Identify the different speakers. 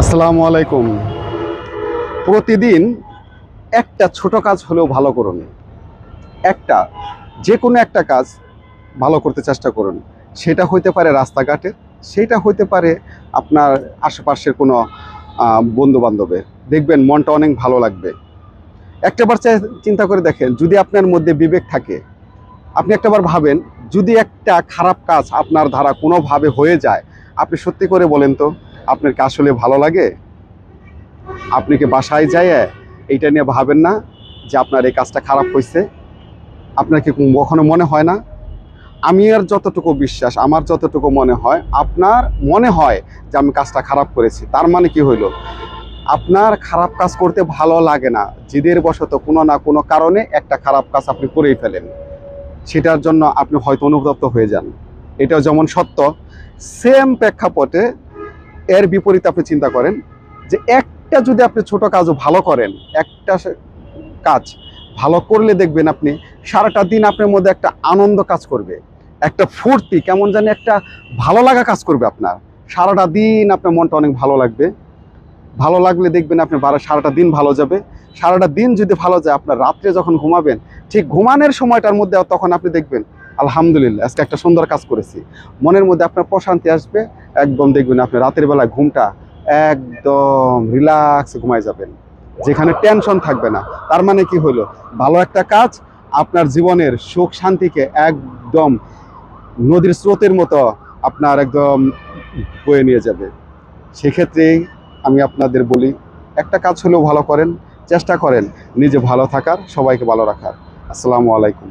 Speaker 1: আসসালামু আলাইকুম। প্রতিদিন একটা ছোট কাজ হলেও ভালো করুন। একটা যে কোনো একটা কাজ ভালো করতে চেষ্টা করুন। সেটা হইতে পারে রাস্তাঘাটে, সেটা হইতে পারে আপনার আশেপাশের কোনো বন্ধু বান্ধবের দেখবেন মনটা অনেক ভালো লাগবে। একটাবার চিন্তা করে দেখেন, যদি আপনার মধ্যে বিবেক থাকে, আপনি একটাবার ভাবেন, যদি একটা খারাপ কাজ আপনার দ্বারা কোনোভাবে হয়ে যায়, আপনি সত্যি করে বলেন তো? আপনার কি আসলে ভালো লাগে? আপনি কি বাসায় যায় এইটা নিয়ে ভাবেন না যে আপনার এই কাজটা খারাপ হয়েছে আপনার কি কখনো মনে হয় না? আমি আর যতটুকু বিশ্বাস, আমার যতটুকু মনে হয়, আপনার মনে হয় যে আমি কাজটা খারাপ করেছি। তার মানে কি হইল? আপনার খারাপ কাজ করতে ভালো লাগে না। জিদের বশত কোনো না কোনো কারণে একটা খারাপ কাজ আপনি করেই ফেলেন। সেটার জন্য আপনি হয়তো অনুতপ্ত হয়ে যান। এটাও যেমন সত্য সেম প্রেক্ষাপটে এর বিপরীতে আপনি চিন্তা করেন যে একটা যদি আপনি ছোট কাজও ভালো করেন, একটা কাজ ভালো করলে দেখবেন আপনি সারাটা দিন আপনার মধ্যে একটা আনন্দ কাজ করবে, একটা ফুর্তি, কেমন জানি একটা ভালো লাগা কাজ করবে আপনার। সারাটা দিন আপনার মনটা অনেক ভালো লাগবে। ভালো লাগলে দেখবেন আপনি সারাটা দিন ভালো যাবে। সারাটা দিন যদি ভালো যায়, আপনার রাত্রে যখন ঘুমাবেন, ঠিক ঘুমানোর সময়টার মধ্যে তখন আপনি দেখবেন আলহামদুলিল্লাহ, আজকে একটা সুন্দর কাজ করেছি। মনের মধ্যে আপনার প্রশান্তি আসবে, একদম দেখবেন আপনি রাতের বেলা ঘুমটা একদম রিল্যাক্স ঘুমায় যাবেন। যেখানে টেনশন থাকবে না। তার মানে কি হলো? ভালো একটা কাজ, আপনার জীবনের সুখ শান্তিকে একদম নদীর স্রোতের মতো আপনার একদম বয়ে নিয়ে যাবে। সেক্ষেত্রে আমি আপনাদের বলি, একটা কাজ হলেও ভালো করেন, চেষ্টা করেন নিজে ভালো থাকার, সবাইকে ভালো রাখার। আসসালামু আলাইকুম।